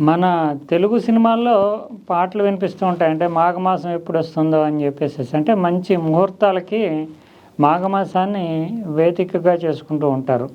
మన తెలుగు సినిమాల్లో పాటలు వినిపిస్తూ ఉంటాయి. అంటే మాఘమాసం ఎప్పుడు వస్తుందో అని చెప్పేసి అంటే మంచి ముహూర్తాలకి మాఘమాసాన్ని వేదికగా చేసుకుంటూ ఉంటారు.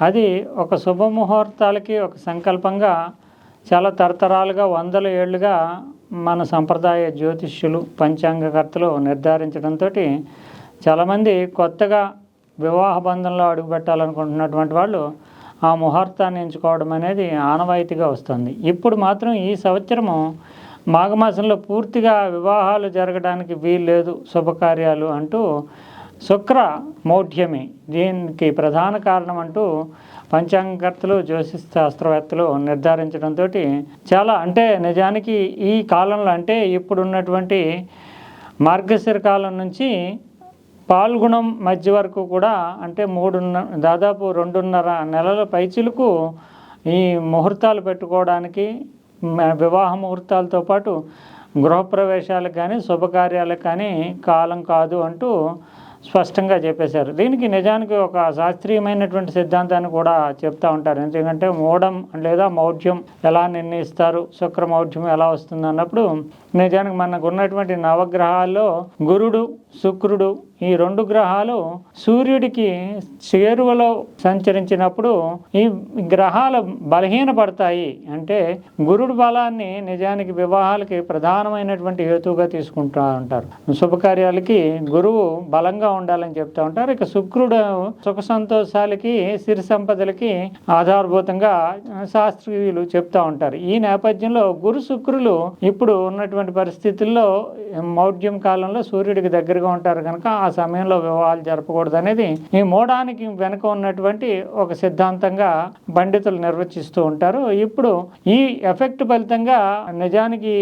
అది ఒక శుభముహూర్తాలకి ఒక సంకల్పంగా చాలా తరతరాలుగా వందల ఏళ్ళుగా మన సంప్రదాయ జ్యోతిష్యులు పంచాంగకర్తలు నిర్ధారించడంతో చాలామంది కొత్తగా వివాహ బంధంలో అడుగుపెట్టాలనుకుంటున్నటువంటి వాళ్ళు ఆ ముహూర్తాన్ని ఎంచుకోవడం అనేది ఆనవాయితీగా వస్తుంది. ఇప్పుడు మాత్రం ఈ సంవత్సరము మాఘమాసంలో పూర్తిగా వివాహాలు జరగడానికి వీల్లేదు శుభకార్యాలు అంటూ శుక్ర మౌఢ్యమి దీనికి ప్రధాన కారణం అంటూ పంచాంగకర్తలు జ్యోతిష్ శాస్త్రవేత్తలు నిర్ధారించడంతో చాలా అంటే నిజానికి ఈ కాలంలో అంటే ఇప్పుడున్నటువంటి మార్గశిర కాలం నుంచి పాల్గుణం మధ్య వరకు కూడా అంటే మూడున్న దాదాపు రెండున్నర నెలల పైచిలకు ఈ ముహూర్తాలు పెట్టుకోవడానికి వివాహ ముహూర్తాలతో పాటు గృహప్రవేశాలకు కానీ శుభకార్యాలకు కానీ కాలం కాదు అంటూ స్పష్టంగా చెప్పేశారు. దీనికి నిజానికి ఒక శాస్త్రీయమైనటువంటి సిద్ధాంతాన్ని కూడా చెప్తూ ఉంటారు. ఎందుకంటే మూఢం లేదా మౌఢ్యం ఎలా నిర్ణయిస్తారు శుక్ర మౌఢ్యం ఎలా వస్తుంది అన్నప్పుడు నిజానికి మనకు ఉన్నటువంటి నవగ్రహాల్లో గురుడు శుక్రుడు ఈ రెండు గ్రహాలు సూర్యుడికి చేరువలో సంచరించినప్పుడు ఈ గ్రహాలు బలహీనపడతాయి. అంటే గురుడు బలాన్ని నిజానికి వివాహాలకి ప్రధానమైనటువంటి హేతువుగా తీసుకుంటూ ఉంటారు. శుభకార్యాలకి గురువు బలంగా ఉండాలని చెప్తూ ఉంటారు. ఇక శుక్రుడు సుఖ సంతోషాలకి సిరి సంపదలకి ఆధారభూతంగా శాస్త్రీయులు చెప్తా ఉంటారు. ఈ నేపథ్యంలో గురు శుక్రులు ఇప్పుడు ఉన్నటువంటి పరిస్థితుల్లో మౌఢ్యం కాలంలో సూర్యుడికి దగ్గరగా ఉంటారు కనుక ఆ సమయంలో వివాహాలు జరపకూడదు అనేది ఈ మూఢానికి వెనుక ఉన్నటువంటి ఒక సిద్ధాంతంగా పండితులు నిర్వచిస్తూ ఉంటారు. ఇప్పుడు ఈ ఎఫెక్ట్ ఫలితంగా నిజానికి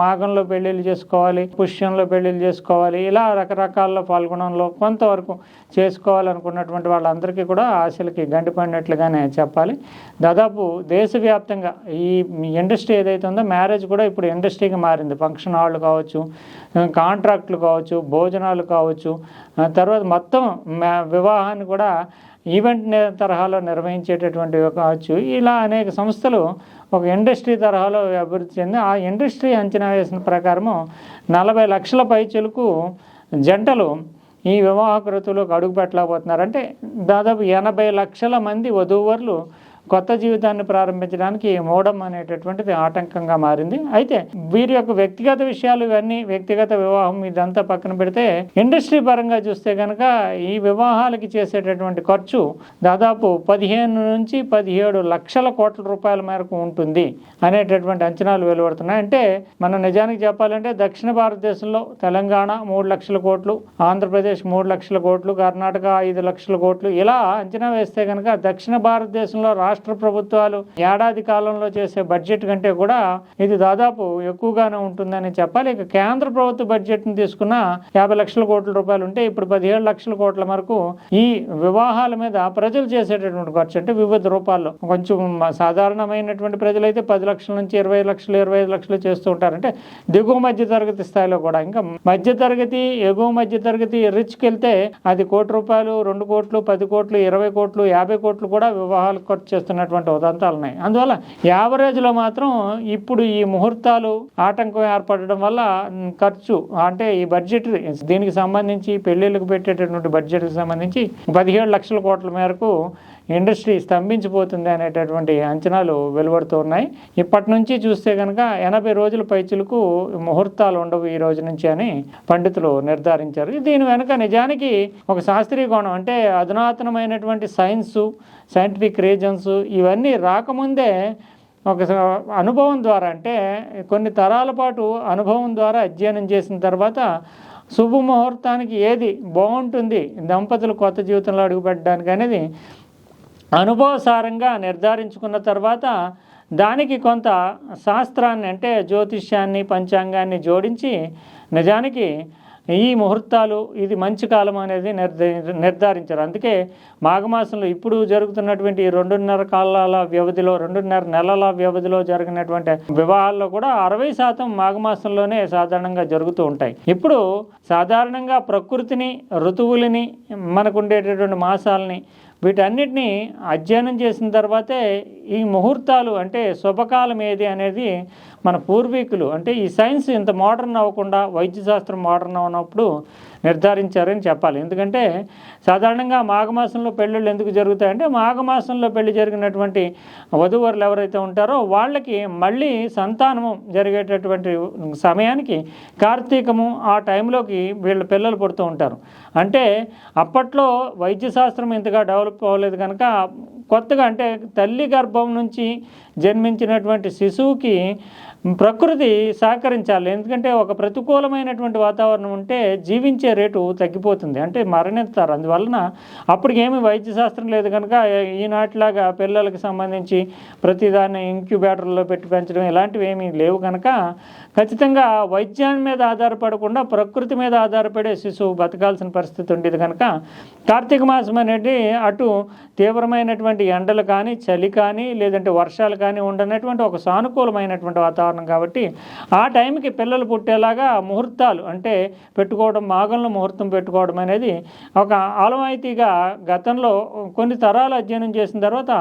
మాగంలో పెళ్ళిళ్ళు చేసుకోవాలి పుష్యంలో పెళ్ళిళ్ళు చేసుకోవాలి ఇలా రకరకాల్లో పాల్గొనడంలో కొంతవరకు చేసుకోవాలనుకున్నటువంటి వాళ్ళందరికీ కూడా ఆశలకి గండిపడినట్లుగానే చెప్పాలి. దాదాపు దేశవ్యాప్తంగా ఈ ఇండస్ట్రీ ఏదైతే ఉందో మ్యారేజ్ కూడా ఇప్పుడు ఇండస్ట్రీకి మారింది. ఫంక్షన్ హాళ్ళు కావచ్చు కాంట్రాక్ట్లు కావచ్చు భోజనాలు కావచ్చు తర్వాత మొత్తం వివాహాన్ని కూడా ఈవెంట్ తరహాలో నిర్వహించేటటువంటి కావచ్చు ఇలా అనేక సంస్థలు ఒక ఇండస్ట్రీ తరహాలో అభివృద్ధి చెంది ఆ ఇండస్ట్రీ అంచనా వేసిన ప్రకారము నలభై లక్షల పైచలకు జంటలు ఈ వివాహ కృతులకు అడుగు పెట్టలేకపోతున్నారు. అంటే దాదాపు ఎనభై లక్షల మంది వధూవరులు కొత్త జీవితాన్ని ప్రారంభించడానికి ఈ మోడం అనేటటువంటిది ఆటంకంగా మారింది. అయితే వీరి యొక్క వ్యక్తిగత విషయాలు ఇవన్నీ వ్యక్తిగత వివాహం ఇదంతా పక్కన పెడితే ఇండస్ట్రీ పరంగా చూస్తే కనుక ఈ వివాహాలకి చేసేటటువంటి ఖర్చు దాదాపు పదిహేను నుంచి పదిహేడు లక్షల కోట్ల రూపాయల మేరకు ఉంటుంది అనేటటువంటి అంచనాలు వెలువడుతున్నాయి. అంటే మనం నిజానికి చెప్పాలంటే దక్షిణ భారతదేశంలో తెలంగాణ మూడు లక్షల కోట్లు ఆంధ్రప్రదేశ్ మూడు లక్షల కోట్లు కర్ణాటక ఐదు లక్షల కోట్లు ఇలా అంచనా వేస్తే కనుక దక్షిణ భారతదేశంలో రాష్ట్ర ప్రభుత్వాలు ఏడాది కాలంలో చేసే బడ్జెట్ కంటే కూడా ఇది దాదాపు ఎక్కువగానే ఉంటుందని చెప్పాలి. ఇక కేంద్ర ప్రభుత్వ బడ్జెట్ని తీసుకున్న యాభై లక్షల కోట్ల రూపాయలు ఉంటే ఇప్పుడు పదిహేడు లక్షల కోట్ల వరకు ఈ వివాహాల మీద ప్రజలు చేసేటటువంటి ఖర్చు అంటే వివిధ రూపాల్లో. కొంచెం సాధారణమైనటువంటి ప్రజలైతే పది లక్షల నుంచి ఇరవై లక్షలు ఇరవై ఐదు లక్షలు చేస్తూ ఉంటారంటే దిగువ మధ్య తరగతి స్థాయిలో కూడా. ఇంకా మధ్య తరగతి ఎగువ మధ్య తరగతి రిచ్కి వెళ్తే అది కోటి రూపాయలు రెండు కోట్లు పది కోట్లు ఇరవై కోట్లు యాభై కోట్లు కూడా వివాహాలు ఖర్చు చేస్తున్నటువంటి ఉదంతాలు ఉన్నాయి. అందువల్ల యావరేజ్లో మాత్రం ఇప్పుడు ఈ ముహూర్తాలు ఆటంకం ఏర్పడడం వల్ల ఖర్చు అంటే ఈ బడ్జెట్ దీనికి సంబంధించి పెళ్ళిళ్ళకు పెట్టేటటువంటి బడ్జెట్కి సంబంధించి పదిహేడు లక్షల కోట్ల మేరకు ఇండస్ట్రీ స్తంభించిపోతుంది అనేటటువంటి అంచనాలు వెలువడుతూ ఉన్నాయి. ఇప్పటి నుంచి చూస్తే కనుక ఎనభై రోజుల పైచులకు ముహూర్తాలు ఉండవు ఈ రోజు నుంచి అని పండితులు నిర్ధారించారు. దీని వెనుక నిజానికి ఒక శాస్త్రీయ కోణం అంటే అధునాతనమైనటువంటి సైన్సు సైంటిఫిక్ రీజన్స్ ఇవన్నీ రాకముందే ఒక అనుభవం ద్వారా అంటే కొన్ని తరాల పాటు అనుభవం ద్వారా అధ్యయనం చేసిన తర్వాత శుభముహూర్తానికి ఏది బాగుంటుంది? దంపతులు కొత్త జీవితంలో అడుగుపెట్టడానికి అనేది అనుభవసారంగా నిర్ధారించుకున్న తర్వాత దానికి కొంత శాస్త్రాన్ని అంటే జ్యోతిష్యాన్ని పంచాంగాన్ని జోడించి నిజానికి ఈ ముహూర్తాలు ఇది మంచి కాలం అనేది నిర్ధ- నిర్ధారించారు. అందుకే మాఘమాసంలో ఇప్పుడు జరుగుతున్నటువంటి ఈ రెండున్నర కాలాల వ్యవధిలో రెండున్నర నెలల వ్యవధిలో జరిగినటువంటి వివాహాల్లో కూడా అరవై శాతం మాఘమాసంలోనే సాధారణంగా జరుగుతూ ఉంటాయి. ఇప్పుడు సాధారణంగా ప్రకృతిని ఋతువులని మనకు ఉండేటటువంటి మాసాలని వీటన్నిటిని అధ్యయనం చేసిన తర్వాతే ఈ ముహూర్తాలు అంటే శుభకాలం ఏది అనేది మన పూర్వీకులు అంటే ఈ సైన్స్ ఇంత మోడర్న్ అవ్వకుండా వైద్యశాస్త్రం మోడర్న్ అవునప్పుడు నిర్ధారించారని చెప్పాలి. ఎందుకంటే సాధారణంగా మాఘమాసంలో పెళ్ళిళ్ళు ఎందుకు జరుగుతాయంటే మాఘమాసంలో పెళ్ళి జరిగినటువంటి వధూవరులు ఎవరైతే ఉంటారో వాళ్ళకి మళ్ళీ సంతానము జరిగేటటువంటి సమయానికి కార్తీకము ఆ టైంలోకి వీళ్ళ పిల్లలు పుడుతూ ఉంటారు. అంటే అప్పట్లో వైద్యశాస్త్రం ఇంతగా డెవలప్ అవ్వలేదు కనుక కొత్తగా అంటే తల్లి గర్భం నుంచి జన్మించినటువంటి శిశువుకి ప్రకృతి సహకరించాలి. ఎందుకంటే ఒక ప్రతికూలమైనటువంటి వాతావరణం ఉంటే జీవించే రేటు తగ్గిపోతుంది. అంటే మరణిస్తారు. అందువలన అప్పటికేమీ వైద్య శాస్త్రం లేదు కనుక ఈనాటిలాగా పిల్లలకి సంబంధించి ప్రతిదాన్ని ఇంక్యుబేటర్లో పెట్టి పెంచడం ఇలాంటివి ఏమీ లేవు కనుక ఖచ్చితంగా వైద్యాన్ని మీద ఆధారపడకుండా ప్రకృతి మీద ఆధారపడే శిశువు బతకాల్సిన పరిస్థితి ఉండేది కనుక కార్తీక మాసం అనేది అటు తీవ్రమైనటువంటి ఎండలు కానీ చలి కానీ లేదంటే వర్షాలు కానీ ఉండనటువంటి ఒక సానుకూలమైనటువంటి వాతావరణం కాబట్టి ఆ టైంకి పిల్లలు పుట్టేలాగా ముహూర్తాలు అంటే పెట్టుకోవడం మాగంలో ముహూర్తం పెట్టుకోవడం అనేది ఒక ఆలవాయితీగా గతంలో కొన్ని తరాలు అధ్యయనం చేసిన తర్వాత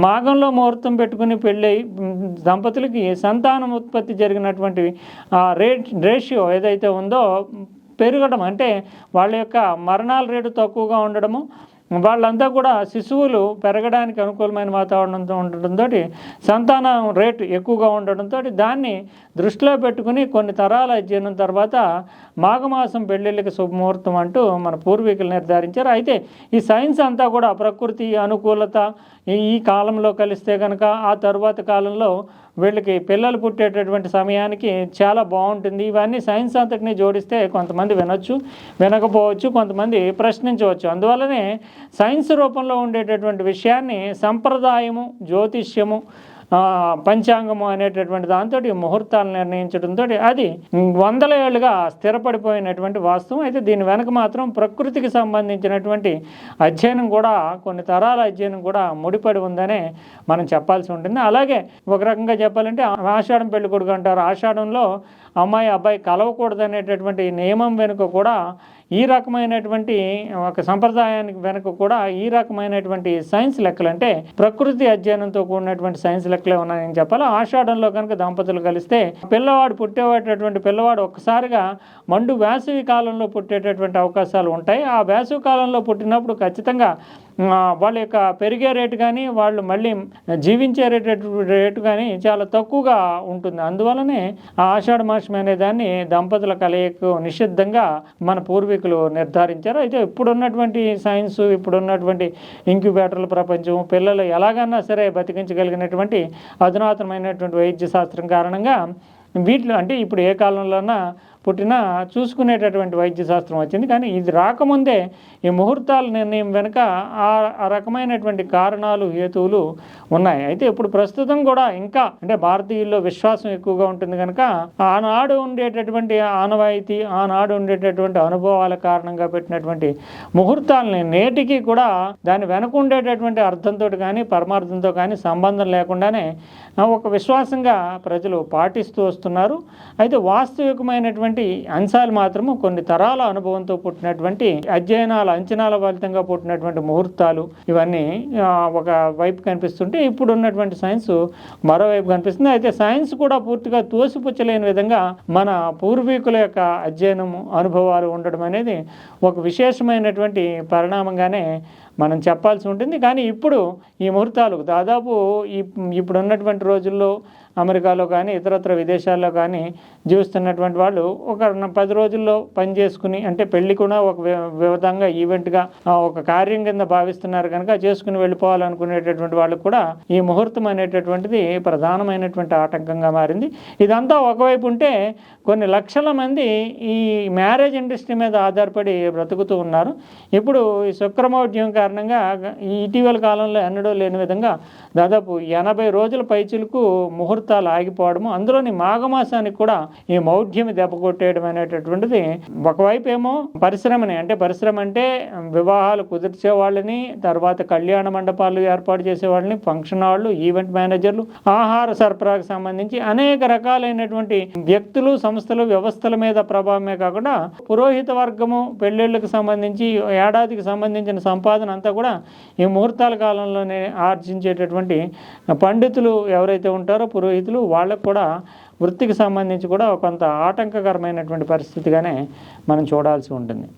మాగంలో ముహూర్తం పెట్టుకుని పెళ్ళి దంపతులకి సంతానం ఉత్పత్తి జరిగినటువంటి ఆ రేట్ రేషియో ఏదైతే ఉందో పెరగడం అంటే వాళ్ళ యొక్క మరణాల రేటు తక్కువగా ఉండడము వాళ్ళంతా కూడా శిశువులు పెరగడానికి అనుకూలమైన వాతావరణంతో ఉండటంతో సంతానం రేటు ఎక్కువగా ఉండడంతో దాన్ని దృష్టిలో పెట్టుకుని కొన్ని తరాల అధ్యయనం తర్వాత మాఘమాసం పెళ్ళిళ్ళకి శుభముహూర్తం అంటూ మన పూర్వీకులు నిర్ధారించారు. అయితే ఈ సైన్స్ అంతా కూడా ప్రకృతి అనుకూలత ఈ- ఈ కాలంలో కలిస్తే కనుక ఆ తరువాత కాలంలో వీళ్ళకి పిల్లలు పుట్టేటటువంటి సమయానికి చాలా బాగుంటుంది. ఇవన్నీ సైన్స్ అంతటిని జోడిస్తే కొంతమంది వినొచ్చు వినకపోవచ్చు కొంతమంది ప్రశ్నించవచ్చు. అందువల్లనే సైన్స్ రూపంలో ఉండేటటువంటి విషయాన్ని సంప్రదాయము జ్యోతిష్యము పంచాంగము అనేటటువంటి దాంతో ముహూర్తాలు నిర్ణయించడంతో అది వందల ఏళ్ళుగా స్థిరపడిపోయినటువంటి వాస్తవం. అయితే దీని వెనక మాత్రం ప్రకృతికి సంబంధించినటువంటి అధ్యయనం కూడా కొన్ని తరాల అధ్యయనం కూడా ముడిపడి ఉందనే మనం చెప్పాల్సి ఉంటుంది. అలాగే ఒక రకంగా చెప్పాలంటే ఆషాఢం పెళ్ళికొడుకు అంటారు. ఆషాఢంలో అమ్మాయి అబ్బాయి కలవకూడదు అనేటటువంటి నియమం వెనుక కూడా ఈ రకమైనటువంటి ఒక సంప్రదాయానికి వెనుక కూడా ఈ రకమైనటువంటి సైన్స్ లెక్కలు అంటే ప్రకృతి అధ్యయనంతో కూడినటువంటి సైన్స్ లెక్క లెక్కలే ఉన్నాయని చెప్పాలి? ఆషాఢంలో కనుక దంపతులు కలిస్తే పిల్లవాడు పుట్టేటటువంటి పిల్లవాడు ఒక్కసారిగా మండు వేసవి కాలంలో పుట్టేటటువంటి అవకాశాలు ఉంటాయి. ఆ వేసవి కాలంలో పుట్టినప్పుడు ఖచ్చితంగా వాళ్ళ యొక్క పెరిగే రేటు కానీ వాళ్ళు మళ్ళీ జీవించే రేటు రేటు కానీ చాలా తక్కువగా ఉంటుంది. అందువలనే ఆ ఆషాఢ మాసం అనే దాన్ని దంపతుల కలయికకు నిషిద్ధంగా మన పూర్వీకులు నిర్ధారించారు. అయితే ఇప్పుడున్నటువంటి సైన్స్ ఇప్పుడున్నటువంటి ఇంక్యుబేటర్ల ప్రపంచం పిల్లలు ఎలాగన్నా సరే బతికించగలిగినటువంటి అధునాతనమైనటువంటి వైద్య శాస్త్రం కారణంగా వీటిలో అంటే ఇప్పుడు ఏ కాలంలోనా పుట్టినా చూసుకునేటటువంటి వైద్య శాస్త్రం వచ్చింది. కానీ ఇది రాకముందే ఈ ముహూర్తాల నిర్ణయం వెనుక ఆ ఆ రకమైనటువంటి కారణాలు హేతువులు ఉన్నాయి. అయితే ఇప్పుడు ప్రస్తుతం కూడా ఇంకా అంటే భారతీయుల్లో విశ్వాసం ఎక్కువగా ఉంటుంది కనుక ఆనాడు ఉండేటటువంటి ఆనవాయితీ ఆనాడు ఉండేటటువంటి అనుభవాల కారణంగా పెట్టినటువంటి ముహూర్తాలని నేటికి కూడా దాని వెనక ఉండేటటువంటి అర్థంతో కానీ పరమార్థంతో కానీ సంబంధం లేకుండానే ఒక విశ్వాసంగా ప్రజలు పాటిస్తూ వస్తున్నారు. అయితే వాస్తవికమైనటువంటి అంశాలు మాత్రము కొన్ని తరాల అనుభవంతో పుట్టినటువంటి అధ్యయనాల అంచనాల ఫలితంగా పుట్టినటువంటి ముహూర్తాలు ఇవన్నీ ఒక వైపు కనిపిస్తుంటే ఇప్పుడు ఉన్నటువంటి సైన్స్ మరోవైపు కనిపిస్తుంది. అయితే సైన్స్ కూడా పూర్తిగా తోసిపుచ్చలేని విధంగా మన పూర్వీకుల యొక్క అధ్యయనము అనుభవాలు ఉండడం అనేది ఒక విశేషమైనటువంటి పరిణామంగానే మనం చెప్పాల్సి ఉంటుంది. కానీ ఇప్పుడు ఈ ముహూర్తాలు దాదాపు ఈ ఇప్పుడు ఉన్నటువంటి రోజుల్లో అమెరికాలో కానీ ఇతరత్ర విదేశాల్లో కానీ జీవిస్తున్నటువంటి వాళ్ళు ఒక పది రోజుల్లో పని చేసుకుని అంటే పెళ్ళి కూడా ఒక వి- విధంగా ఈవెంట్గా ఒక కార్యం కింద భావిస్తున్నారు కనుక చేసుకుని వెళ్ళిపోవాలనుకునేటటువంటి వాళ్ళు కూడా ఈ ముహూర్తం అనేటటువంటిది ప్రధానమైనటువంటి ఆటంకంగా మారింది. ఇదంతా ఒకవైపు ఉంటే కొన్ని లక్షల మంది ఈ మ్యారేజ్ ఇండస్ట్రీ మీద ఆధారపడి బ్రతుకుతూ ఉన్నారు. ఇప్పుడు ఈ శుక్రమౌఢ్యం కారణంగా కారణంగా ఇటీవల కాలంలో ఎన్నడూ లేని విధంగా దాదాపు ఎనభై రోజుల పైచులకు ముహూర్తాలు ఆగిపోవడము అందులోని మాఘమాసానికి కూడా ఈ మౌఢ్యం దెబ్బ కొట్టేయడం అనేటటువంటిది ఒకవైపు ఏమో పరిశ్రమని అంటే పరిశ్రమ అంటే వివాహాలు కుదిర్చే వాళ్ళని తర్వాత కళ్యాణ మండపాలు ఏర్పాటు చేసే వాళ్ళని ఫంక్షన్ హాళ్ళు ఈవెంట్ మేనేజర్లు ఆహార సరఫరాకు సంబంధించి అనేక రకాలైనటువంటి వ్యక్తులు సంస్థలు వ్యవస్థల మీద ప్రభావమే కాకుండా పురోహిత వర్గము పెళ్ళిళ్ళకు సంబంధించి ఏడాదికి సంబంధించిన సంపాదన అంతా కూడా ఈ ముహూర్తాల కాలంలోనే ఆర్జించేటటువంటి పండితులు ఎవరైతే ఉంటారో పురోహితులు వాళ్ళకు కూడా వృత్తికి సంబంధించి కూడా కొంత ఆటంకకరమైనటువంటి పరిస్థితిగానే మనం చూడాల్సి ఉంటుంది.